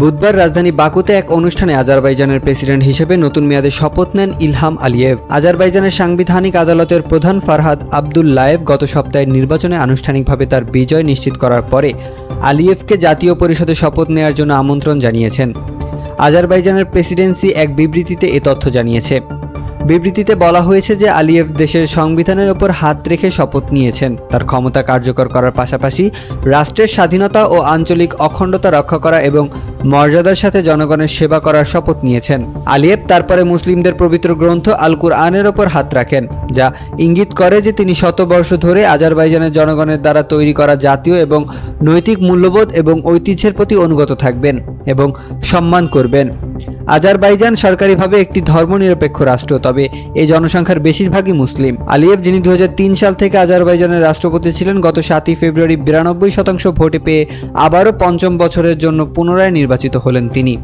বুধবার রাজধানী বাকুতে এক অনুষ্ঠানে আজারবাইজানের প্রেসিডেন্ট হিসেবে নতুন মেয়াদে শপথ নেন ইলহাম আলিয়েভ। আজারবাইজানের সাংবিধানিক আদালতের প্রধান ফারহাদ আবদুল্লায়েভ গত সপ্তাহের নির্বাচনে আনুষ্ঠানিকভাবে তার বিজয় নিশ্চিত করার পরে আলিয়েভকে জাতীয় পরিষদে শপথ নেয়ার জন্য আমন্ত্রণ জানিয়েছেন। আজারবাইজানের প্রেসিডেন্সি এক বিবৃতিতে এ তথ্য জানিয়েছে। বিবৃতিতে বলা হয়েছে যে আলিয়েভ দেশের সংবিধানের ওপর হাত রেখে শপথ নিয়েছেন। তার ক্ষমতা কার্যকর করার পাশাপাশি রাষ্ট্রের স্বাধীনতা ও আঞ্চলিক অখণ্ডতা রক্ষা করা এবং মর্যাদার সাথে জনগণের সেবা করার শপথ নিয়েছেন। আলিয়েভ তারপরে মুসলিমদের পবিত্র গ্রন্থ আল কুরআনের ওপর হাত রাখেন, যা ইঙ্গিত করে যে তিনি শতবর্ষ ধরে আজারবাইজানের জনগণের দ্বারা তৈরি করা জাতীয় এবং নৈতিক মূল্যবোধ এবং ঐতিহ্যের প্রতি অনুগত থাকবেন এবং সম্মান করবেন। আজারবাইজান সরকারিভাবে একটি ধর্মনিরপেক্ষ রাষ্ট্র, তবে এই জনসংখ্যার বেশিরভাগই মুসলিম। আলিয়েভ যিনি দু হাজার তিন সাল থেকে আজারবাইজানের রাষ্ট্রপতি ছিলেন, গত সাতই ফেব্রুয়ারি বিরানব্বই শতাংশ ভোটে পেয়ে আবারও পঞ্চম বছরের জন্য পুনরায় নির্বাচিত হলেন তিনি।